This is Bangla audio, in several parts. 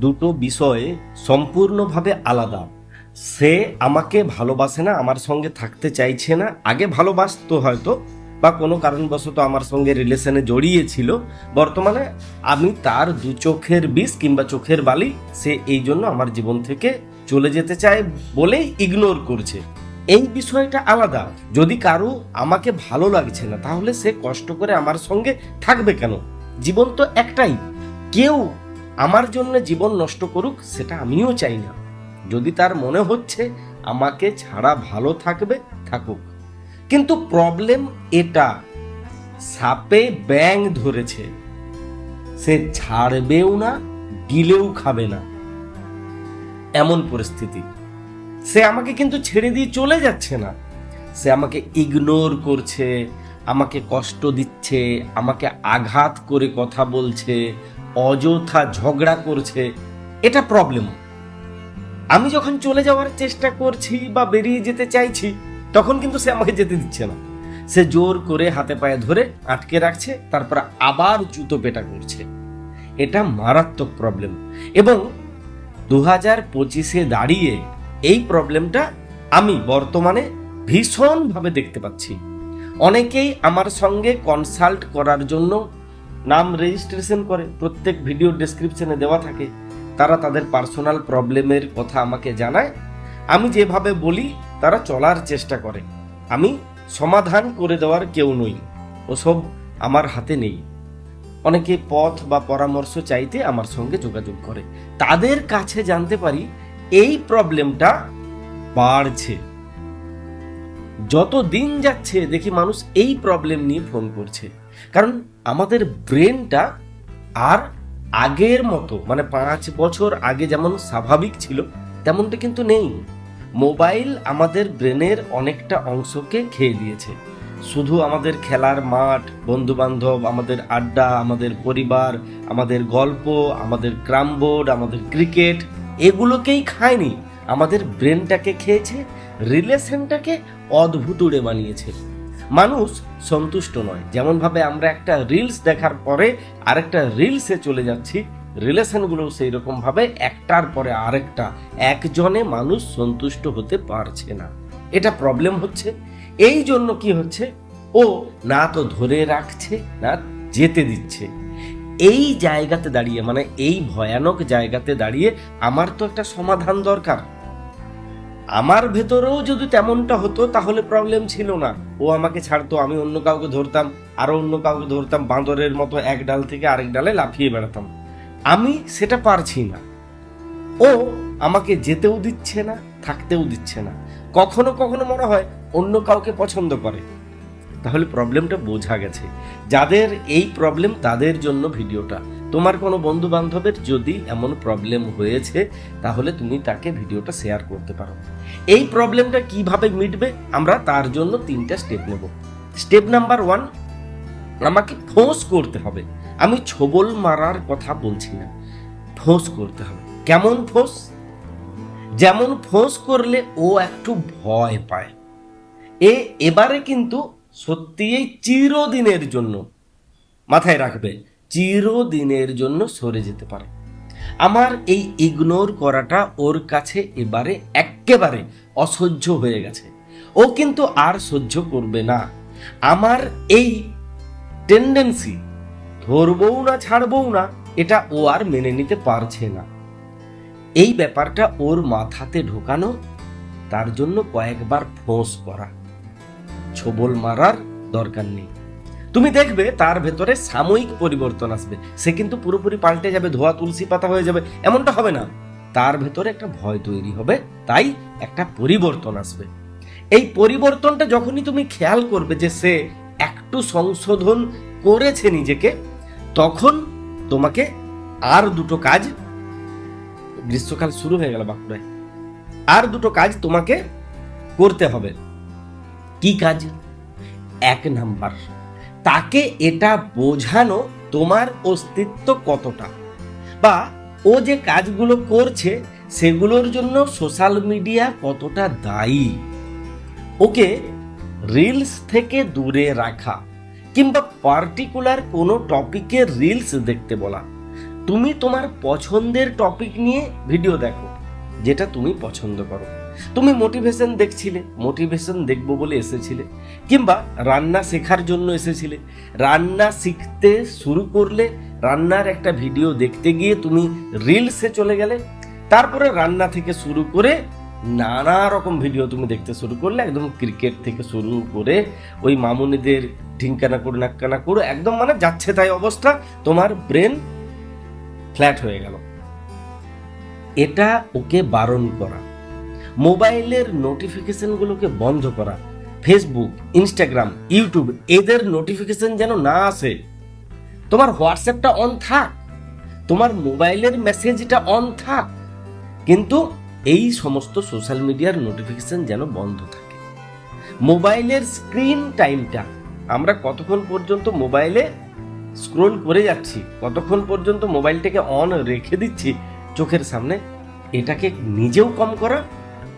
দুটো বিষয় সম্পূর্ণভাবে আলাদা। সে আমাকে ভালোবাসে না, আমার সঙ্গে থাকতে চাইছে না। আগে ভালোবাসতো হয়তো, বা কোনো কারণবশত আমার সঙ্গে রিলেশনে জড়িয়েছিল। বর্তমানে আমি তার দু চোখের বিষ কিংবা চোখের বালি সে এই জন্য আমার জীবন থেকে চলে যেতে চায় বলেই ইগনোর করছে। এই বিষয়টা আলাদা। যদি কারও আমাকে ভালো লাগছে না, তাহলে সে কষ্ট করে আমার সঙ্গে থাকবে কেন? জীবন তো একটাই। কেউ আমার জন্য জীবন নষ্ট করুক, সেটা আমিও চাই না। যদি তার মনে হচ্ছে আমাকে ছাড়া ভালো থাকবে, থাকুক। কিন্তু প্রবলেম এটা, সাপে ব্যাং ধরেছে। সে ছাড়বেও না, গিলেও খাবে না। এমন পরিস্থিতি। সে আমাকে কিন্তু ছেড়ে দিয়ে চলে যাচ্ছে না। সে আমাকে ইগনোর করছে, আমাকে কষ্ট দিচ্ছে, আমাকে আঘাত করে কথা বলছে অযথা ঝগড়া করছে, এটা প্রবলেম আমি যখন চলে যাওয়ার চেষ্টা করছি বা বেরিয়ে যেতে চাইছি, তখন কিন্তু সে আমাকে যেতে দিচ্ছে না। সে জোর করে হাতে পায়ে ধরে আটকে রাখছে, তারপর আবার জুতো পেটা করছে। এটা মারাত্মক প্রবলেম এবং দু হাজার পঁচিশে দাঁড়িয়ে এই প্রবলেমটা আমি বর্তমানে ভীষণভাবে দেখতে পাচ্ছি। অনেকেই আমার সঙ্গে কনসাল্ট করার জন্য নাম রেজিস্ট্রেশন করে, প্রত্যেক ভিডিও ডেসক্রিপশনে দেওয়া থাকে, তারা তাদের পার্সোনাল প্রবলেমের কথা আমাকে জানায়। আমি যেভাবে বলি, তারা চলার চেষ্টা করে। আমি সমাধান করে দেওয়ার কেউ নই, ওসব আমার হাতে নেই। অনেকে পথ বা পরামর্শ চাইতে আমার সঙ্গে যোগাযোগ করে। তাদের কাছে জানতে পারি, এই প্রবলেমটা বাড়ছে। যত দিন যাচ্ছে, দেখি মানুষ এই প্রবলেম নিয়ে ফোন করছে। কারণ আমাদের ব্রেনটা আর আগের মতো মানে পাঁচ বছর আগে যেমন স্বাভাবিক ছিল, তেমনটা কিন্তু নেই। মোবাইল আমাদের ব্রেনের অনেকটা অংশকে খেয়ে দিয়েছে। শুধু আমাদের খেলার মাঠ বন্ধু বান্ধব আমাদের আড্ডা, আমাদের পরিবার, আমাদের গল্প, আমাদের ক্রাম বোর্ড, আমাদের ক্রিকেট, এগুলোকেই খায়নি। আমাদের ব্রেনটাকে খেয়েছে, রিলেশনটাকে অদ্ভুতুড়ে বানিয়েছে। মানুষ সন্তুষ্ট নয়। যেমনভাবে আমরা একটা রিলস দেখার পরে আরেকটা রিলসে চলে যাচ্ছি রিলেশনগুলো সেই রকম ভাবে একটার পরে আরেকটা, একজনে মানুষ সন্তুষ্ট হতে পারছে না। এটা প্রবলেম হচ্ছে। এই জন্য কি হচ্ছে? ও না তো ধরে রাখছে, না যেতে দিচ্ছে। এই জায়গাতে দাঁড়িয়ে মানে এই ভয়ানক জায়গাতে দাঁড়িয়ে আমার তো একটা সমাধান দরকার। আমার ভেতরেও যদি তেমনটা হতো, তাহলে প্রবলেম ছিল না। ও আমাকে ছাড়তো, আমি অন্য কাউকে ধরতাম, আরও অন্য কাউকে ধরতাম, বাঁদরের মতো এক ডাল থেকে আরেক ডালে লাফিয়ে বেড়াতাম। আমি সেটা পারছি না। ও আমাকে যেতেও দিচ্ছে না, থাকতেও দিচ্ছে না। কখনো কখনো মনে হয় অন্য কাউকে পছন্দ করে। তাহলে প্রবলেমটা বোঝা গেছে। যাদের এই প্রবলেম তাদের জন্য ভিডিওটা। তোমার কোনো বন্ধু বান্ধবের যদি এমন প্রবলেম হয়েছে, তাহলে তুমি তাকে ভিডিওটা শেয়ার করতে পারো। এই প্রবলেমটা কীভাবে মিটবে, আমরা তার জন্য তিনটা স্টেপ নেব। স্টেপ নাম্বার ওয়ান আমাকে ফোঁস করতে হবে। আমি ছবল মারার কথা বলছি না। ফোঁস করতে হবে। কেমন ফোঁস যেমন ফোঁস করলে ও একটু ভয় পায়। এ এবারে কিন্তু সত্যিই চিরদিনের জন্য মাথায় রাখবে। চিরদিনের জন্য সরে যেতে পারে। আমার এই ইগনোর করাটা ওর কাছে এবারে একেবারে অসহ্য হয়ে গেছে। ও কিন্তু আর সহ্য করবে না। আমার এই টেন্ডেন্সি ধরবও না, ছাড়বও না, এটা ও আর মেনে নিতে পারছে না। এই ব্যাপারটা ওর মাথাতে ঢোকানো, তার জন্য কয়েকবার ফোঁস করা। ছবল মারার দরকার নেই। তুমি দেখবে তার ভেতরে সাময়িক পরিবর্তন আসবে। সে কিন্তু পুরোপুরি পাল্টে যাবে, ধোয়া তুলসী পাতা হয়ে যাবে। এমনটা হবে না। তার ভেতরে একটা ভয় তৈরি হবে, তাই একটা পরিবর্তন আসবে। এই পরিবর্তনটা যখনই তুমি খেয়াল করবে যে সে একটু সংশোধন করেছে নিজেকে, তখন তোমাকে আর দুটো কাজ, গ্রীষ্মকাল শুরু হয়ে গেল বাঁকুড়ায়, আর দুটো কাজ তোমাকে করতে হবে। কি কাজ? এক নাম্বার। তাকে এটা বোঝানো তোমার অস্তিত্ব কতটা? বা ও যে কাজগুলো করছে, সেগুলোর জন্য সোশ্যাল মিডিয়া কতটা দায়ী? ওকে রিলস থেকে দূরে রাখা কিংবা পার্টিকুলার কোনো টপিকের রিলস দেখতে বলা। তুমি তোমার পছন্দের টপিক নিয়ে ভিডিও দেখো, যেটা তুমি পছন্দ করো। তুমি মোটিভেশন দেখছিলে মোটিভেশন দেখব বলে এসেছিলে, কিংবা রান্না শেখার জন্য এসেছিলে। রান্না শিখতে শুরু করলে রান্নার একটা ভিডিও দেখতে গিয়ে তুমি রিলসে চলে গেলে, তারপরে রান্না থেকে শুরু করে নানা রকম ভিডিও তুমি দেখতে শুরু করলে, একদম ক্রিকেট থেকে শুরু করে ওই মামুনিদের ঢিঙ্কানা করু, নাক্কানা করু, একদম মানে যাচ্ছে তাই অবস্থা, তোমার ব্রেন ফ্ল্যাট হয়ে গেল। এটা ওকে বারণ করা। মোবাইলের নোটিফিকেশনগুলোকে বন্ধ করা ফেসবুক ইনস্টাগ্রাম ইউটিউব এদের নোটিফিকেশন যেন না আসে। তোমার হোয়াটসঅ্যাপটা অন থাক, তোমার মোবাইলের মেসেজটা অন থাক, কিন্তু এই সমস্ত সোশ্যাল মিডিয়ার নোটিফিকেশন যেন বন্ধ থাকে। মোবাইলের স্ক্রিন টাইমটা আমরা কতক্ষণ পর্যন্ত মোবাইলে স্ক্রোল করে যাচ্ছি, কতক্ষণ পর্যন্ত মোবাইলটাকে অন রেখে দিচ্ছি চোখের সামনে, এটাকে নিজেও কম করা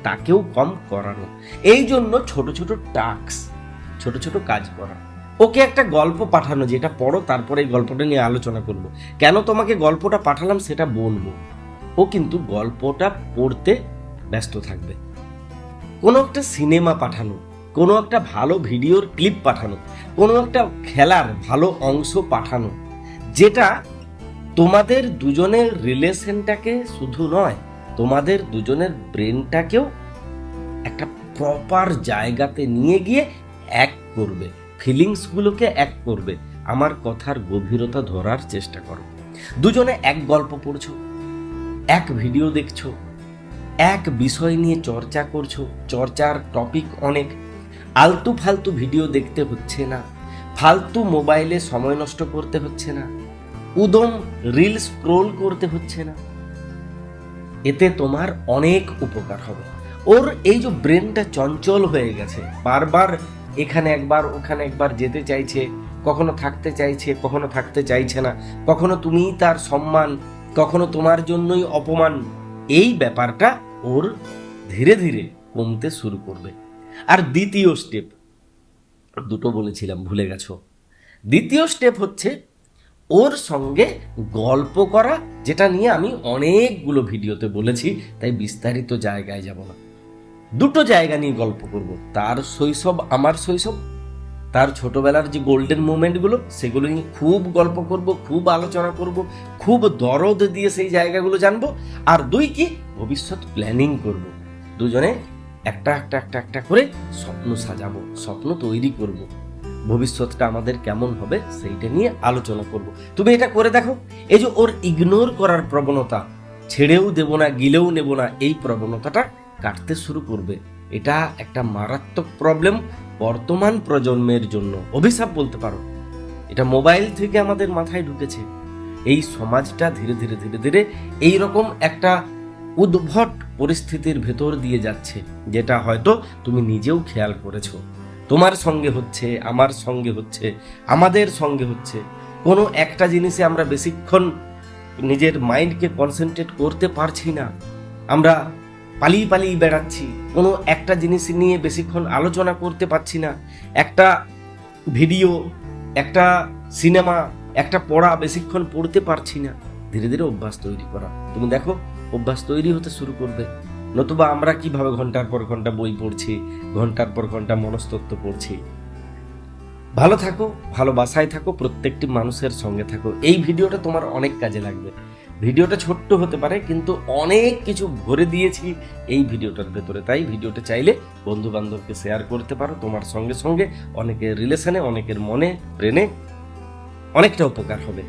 তাকেও কম করানো। এই জন্য ছোট ছোট টাস্ক, ছোট ছোট কাজ করা। ওকে একটা গল্প পাঠানো, যেটা পড়ো, তারপরে এই গল্পটা নিয়ে আলোচনা করব। কেন তোমাকে গল্পটা পাঠালাম সেটা বলব। ও কিন্তু গল্পটা পড়তে ব্যস্ত থাকবে। কোনো একটা সিনেমা পাঠানো, কোনো একটা ভালো ভিডিওর ক্লিপ পাঠানো, কোনো একটা খেলার ভালো অংশ পাঠানো, যেটা তোমাদের দুজনের রিলেশনটাকে শুধু নয় তোমাদের দুজনের ব্রেনটাকেও একটা প্রপার জায়গাতে নিয়ে গিয়ে এক করবে ফিলিংসগুলোকে এক করবে। আমার কথার গভীরতা ধরার চেষ্টা করো। দুজনে এক গল্প পড়ছো, এক ভিডিও দেখছ, এক বিষয় নিয়ে চর্চা করছ, চর্চার টপিক অনেক। আলতু ফালতু ভিডিও দেখতে হচ্ছে না, ফালতু মোবাইলে সময় নষ্ট করতে হচ্ছে না, উদম রিল স্ক্রোল করতে হচ্ছে না। এতে তোমার অনেক উপকার হবে। ওর এই যে ব্রেনটা চঞ্চল হয়ে গেছে, বারবার এখানে একবার, ওখানে একবার যেতে চাইছে, কখনো থাকতে চাইছে, কখনো থাকতে চাইছে না, কখনো তুমিই তার সম্মান, কখনো তোমার জন্যই অপমান, এই ব্যাপারটা ওর ধীরে ধীরে কমতে শুরু করবে। আর দ্বিতীয় স্টেপ দুটো বলেছিলাম, ভুলে গেছো। দ্বিতীয় স্টেপ হচ্ছে ওর সঙ্গে গল্প করা, যেটা নিয়ে আমি অনেকগুলো ভিডিওতে বলেছি, তাই বিস্তারিত জায়গায় যাব না। দুটো জায়গা নিয়ে গল্প করব। তার শৈশব, আমার শৈশব, তার ছোটবেলার যে গোল্ডেন মুমেন্টগুলো সেগুলো নিয়ে খুব গল্প করব, খুব আলোচনা করব, খুব দরদ দিয়ে সেই জায়গাগুলো জানব, আর দুই কি, ভবিষ্যৎ প্ল্যানিং করব। দুজনে একটা একটা একটা একটা করে স্বপ্ন সাজাবো, স্বপ্ন তৈরি করব। ভবিষ্যৎটা আমাদের কেমন হবে সেইটা নিয়ে আলোচনা করব। তুমি এটা করে দেখো। এই যে ওর ইগনোর করার প্রবণতা, ছেড়েও দেব না, গিলেও নেব না, এই প্রবণতাটা কাটতে শুরু করবে। এটা একটা মারাত্মক প্রবলেম বর্তমান প্রজন্মের জন্য। অভিশাপ বলতে পারো। এটা মোবাইল থেকে আমাদের মাথায় ঢুকেছে। এই সমাজটা ধীরে ধীরে ধীরে ধীরে এই রকম একটা উদ্ভট পরিস্থিতির ভেতর দিয়ে যাচ্ছে, যেটা হয়তো তুমি নিজেও খেয়াল করেছ। তোমার সঙ্গে হচ্ছে, আমার সঙ্গে হচ্ছে, আমাদের সঙ্গে হচ্ছে। কোনো একটা জিনিসে আমরা বেশিক্ষণ নিজের মাইন্ডকে কনসেন্ট্রেট করতে পারছি না। আমরা পালিয়ে পালিয়ে বেড়াচ্ছি। কোনো একটা জিনিস নিয়ে বেশিক্ষণ আলোচনা করতে পারছি না। একটা ভিডিও, একটা সিনেমা, একটা পড়া বেশিক্ষণ পড়তে পারছি না। ধীরে ধীরে অভ্যাস তৈরি করা। তুমি দেখো, অভ্যাস তৈরি হতে শুরু করবে। নতুবা আমরা কীভাবে ঘণ্টার পর ঘণ্টা বই পড়ছি, ঘণ্টার পর ঘণ্টা মনস্তত্ব পড়ছি? ভালো থাকো, ভালো বাসায় থাকো, প্রত্যেকটি মানুষের সঙ্গে থাকো। এই ভিডিওটা তোমার অনেক কাজে লাগবে। ভিডিওটা ছোট্ট হতে পারে, কিন্তু অনেক কিছু ভরে দিয়েছি এই ভিডিওটার ভেতরে। তাই ভিডিওটা চাইলে বন্ধু বান্ধবকে শেয়ার করতে পারো। তোমার সঙ্গে সঙ্গে অনেকের রিলেশনে অনেকের মনে ব্রেনে অনেকটা উপকার হবে।